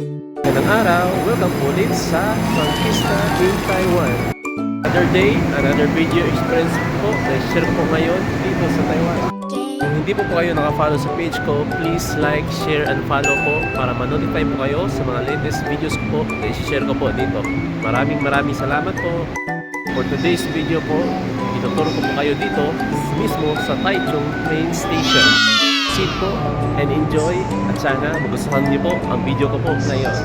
Magandang araw, welcome ulit sa Frankista in Taiwan. Another day, another video experience po na share ko ngayon dito sa Taiwan. Kung hindi po po kayo nakafollow sa page ko, please like, share, and follow po para ma-notify po kayo sa mga latest videos ko po na share ko po dito. Maraming maraming salamat po. For today's video po, ituturo ko po kayo dito mismo sa Taichung Train Station. Sit po and enjoy at sana magustuhan niyo po ang video ko po ngayon.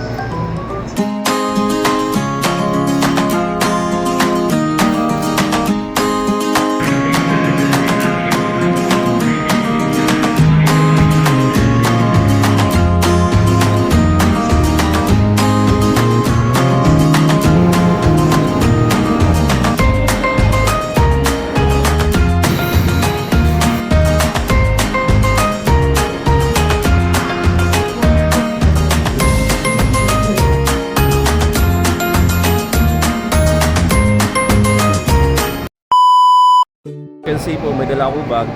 Dala akong bag.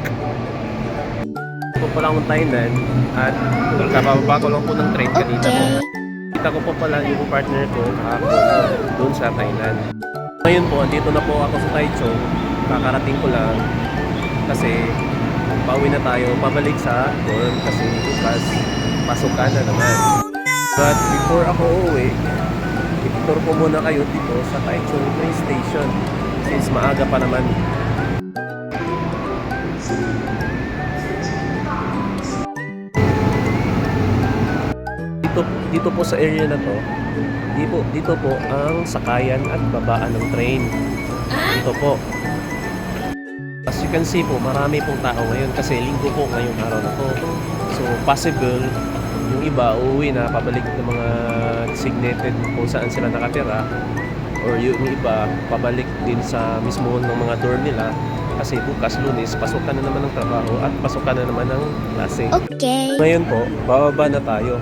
Ito pala akong Thailand at kakababa ko lang po ng train kanina po. Kita ko po pala yung partner ko kahapon doon sa Thailand. Ngayon po, andito na po ako sa Taichung. Kakarating ko lang kasi pauwi na tayo pabalik sa dorm kasi bukas pasukan na naman. But before ako uuwi, itutur ko muna kayo dito sa Taichung train station since maaga pa naman dito dito po sa area na to dito dito po ang sakayan at babaan ng train. Dito po. As you can see po marami pong tao ngayon kasi linggo po ngayong araw na to. So possible yung iba uuwi na pabalik ng mga designated kung saan sila nakatira. Or yung iba pabalik din sa mismo ng mga dorm nila kasi bukas lunes pasukan na naman ng trabaho at pasukan na naman ng klase Okay. ngayon po, bababa na tayo.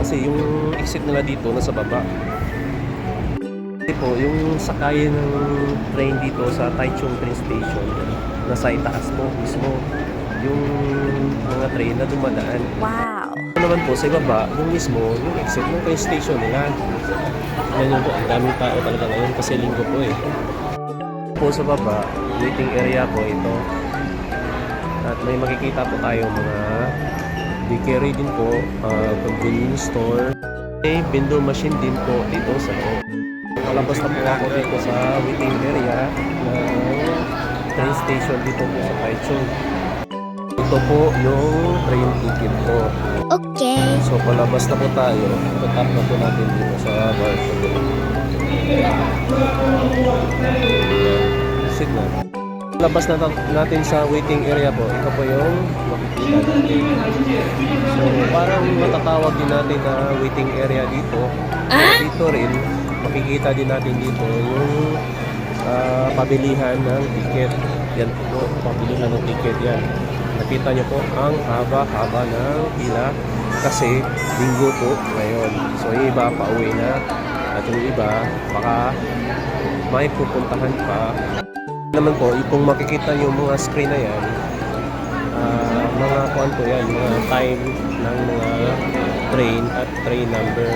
Kasi yung exit nila dito, nasa baba. Kasi po, yung sakayan ng train dito sa Taichung train station, nasa itaas po mismo. Yung mga train na dumadaan. Wow. Ano naman po, sa ibaba, yung mismo, yung exit ng train station nila. Yun po, ang daming tao talaga ngayon kasi linggo po eh. Po sa baba, waiting area po ito. At may makikita po tayo mga bakery din po, uh, convenience store. May window machine din po dito sa loob. Palabas na po ako dito sa waiting area ng train station dito po sa Taichung. Ito po yung train ticket ko. Okay. So palabas na po tayo. Tap na po natin dito sa barcode. Signal. Labas na natin sa waiting area po. Ito po yung makikita natin. So parang matatawag din natin na waiting area dito. Dito rin, makikita din natin dito yung ah, pabilihan ng ticket. Yan po, pabilihan ng ticket yan. Nakita niyo po ang haba-haba ng pila kasi linggo po ngayon. So yung iba pauwi na at yung iba baka may pupuntahan pa. Naman po, kung makikita yung mga screen na yan, ah, mga kuan po yan, mga time ng mga train at train number.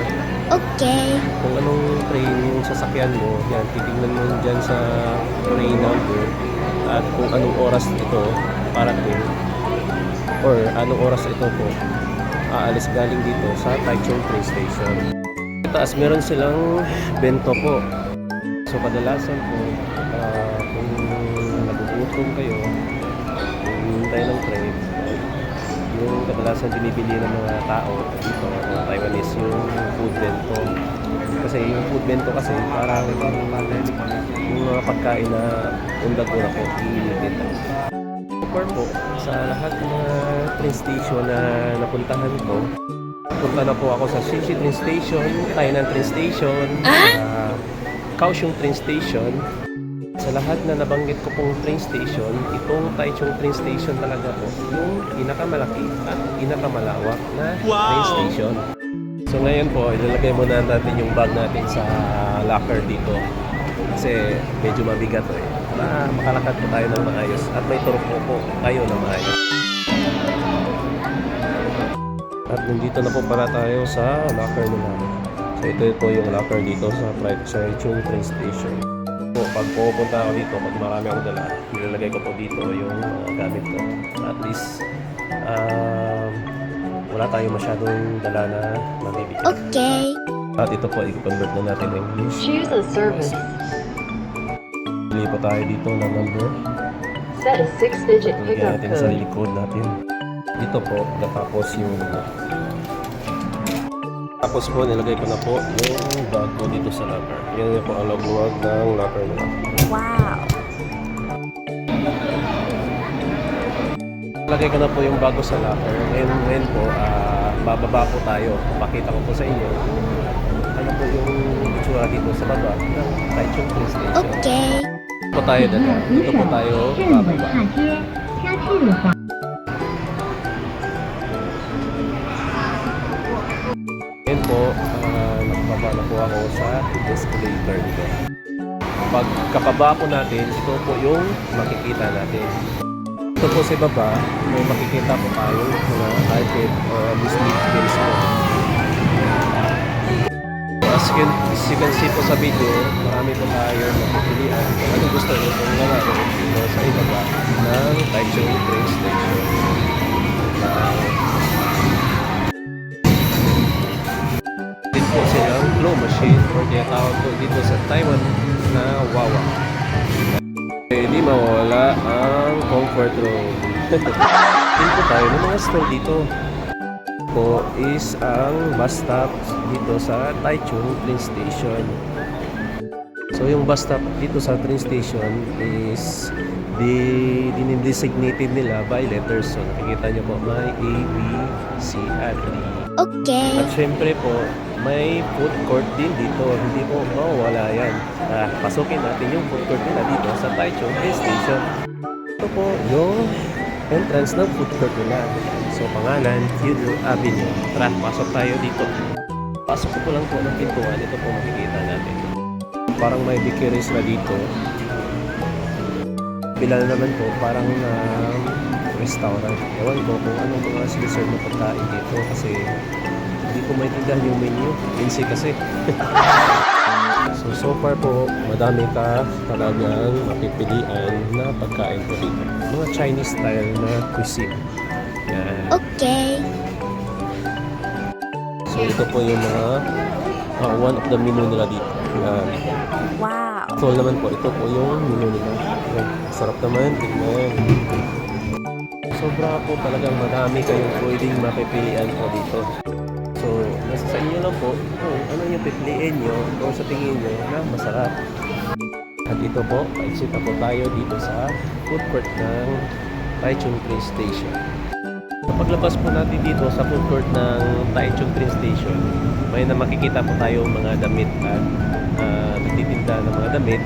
Okay. Kung anong train yung sasakyan mo, yan, titignan mo dyan sa train number at kung anong oras ito parating or anong oras ito po aalis galing dito sa Taichung train station. Taas meron silang bento po. So kadalasan po ah, kung nagugutom kayo, hintay ng train, yung kadalasan binibili ng mga tao dito, mga Taiwanese, yung food bento. Kasi yung food bento kasi parang yung mga pagkain na undag ko iinitin. Super po, sa lahat ng train station na napuntahan ko, punta na po ako sa Shishi train station, Tainan train station, sa Kaohsiung train station, sa lahat na nabanggit ko pong train station, itong Taichung train station talaga po, yung pinakamalaki at pinakamalawak na train station. So ngayon po, ilalagay muna natin yung bag natin sa locker dito. Kasi medyo mabigat to eh. Para makalakad po tayo ng maayos at may turko po tayo ng maayos. At nandito na po para tayo sa locker na namin. So ito po yung locker dito sa Pride Churchill train station. Pag pupunta ako dito, pag marami akong dala, nilalagay ko po dito yung mga gamit ko. At least, um, wala tayo masyadong dala na mamibigay. Okay. At ito po, i-convert na natin ng English. Choose a service. Pili po tayo dito ng number. Set a six-digit pickup natin sa code. likod natin. Dito po, tapos yung tapos po, nilagay ko na po yung bag ko dito sa locker. Yan po ang lagluwag ng locker nila. Wow. Lagay ko na po yung bago sa locker. Ngayon, ngayon po, ah, bababa po tayo. Pakita ko po sa inyo ano po yung itsura dito sa baba ng Taichung Train Station. Okay. Dito po tayo dala. Dito po tayo bababa. Po, ah, nakababa na po ako sa escalator dito. Pag kapaba po natin, ito po yung makikita natin. Ito po sa baba, may makikita po tayo mga carpet or biscuit bills po. As you, can, as you can see po sa video, marami po tayo mapipilian kung ano gusto nyo kung lalaro dito sa ibaba ng Taichung Train Station. Ah, or tinatawag po dito sa Taiwan na Wawa. Hindi mawala ang comfort room. din po tayo ng mga store dito. Po is ang bus stop dito sa Taichung train station. So yung bus stop dito sa train station is di dinidesignated nila by letters. So nakikita nyo po may A, B, C, at D. Okay. At syempre po, may food court din dito. Hindi po mawawala yan. Ah, pasukin natin yung food court nila dito sa Taichung Station. Ito po yung entrance ng food court nila. So, pangalan, Theodore Avenue. Tara, pasok tayo dito. Pasok ko lang po ng pintuan. Ito po makikita natin. Parang may bakeries na dito. Bila naman po, parang um, restaurant. Ewan ko kung anong mga siniserve na pagkain dito kasi hindi ko maintindihan yung menu. Fancy kasi. so, so far po, madami ka talagang mapipilian na pagkain po dito. Mga Chinese style na cuisine. Yan. Okay. So, ito po yung mga ah, one of the menu nila dito. Yan. Wow. So naman po, ito po yung menu nila. Sarap naman, tignan. Sobra po talagang madami kayong pwedeng mapipilian po dito. So, nasa sa inyo lang po kung ano yung pipiliin nyo kung sa tingin nyo na masarap. At ito po, exit na po tayo dito sa food court ng Taichung Train Station. Paglabas po natin dito sa food court ng Taichung Train Station, may na makikita po tayo mga damit at uh, nagtitinda ng mga damit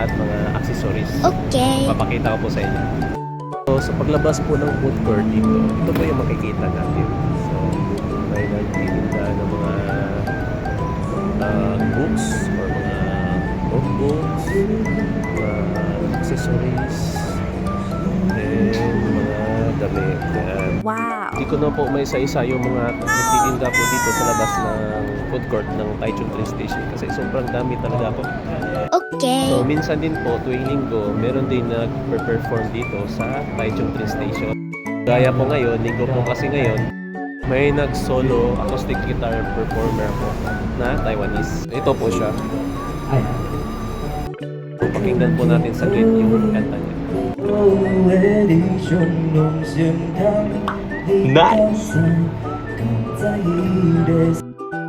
at mga accessories. Okay. Papakita ko po sa inyo. So, sa paglabas po ng food court dito, ito po yung makikita natin. So, may nagtitinda ng mga uh, books or mga notebooks, mga accessories, then mga damit. Yan. Wow. Hindi ko na po may isa-isa yung mga nagtitinda po dito sa labas ng food court ng Taichung Train Station kasi sobrang dami talaga po. Okay. So minsan din po tuwing linggo meron din nag-perform dito sa Taichung Train Station. Gaya po ngayon, linggo po kasi ngayon, may nag-solo acoustic guitar performer po na Taiwanese. Ito po siya. So, pakinggan po natin sa yung kanta niya. Nice!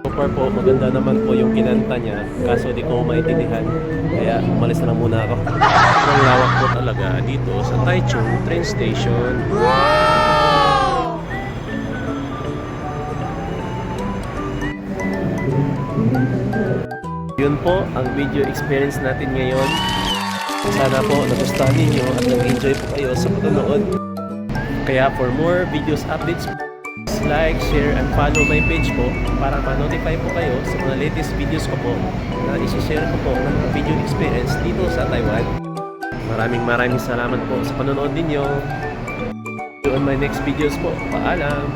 Super po, maganda naman po yung kinanta niya kaso di ko maintindihan kaya umalis na lang muna ako. Ang lawak po talaga dito sa Taichung train station. Wow! Yun po ang video experience natin ngayon. Sana po nagustuhan ninyo at nag-enjoy po kayo sa panonood. Kaya for more videos updates, like, share, and follow my page po para ma-notify po kayo sa mga latest videos ko po na isi-share ko po ng video experience dito sa Taiwan. Maraming maraming salamat po sa panonood ninyo. See you on my next videos po. Paalam!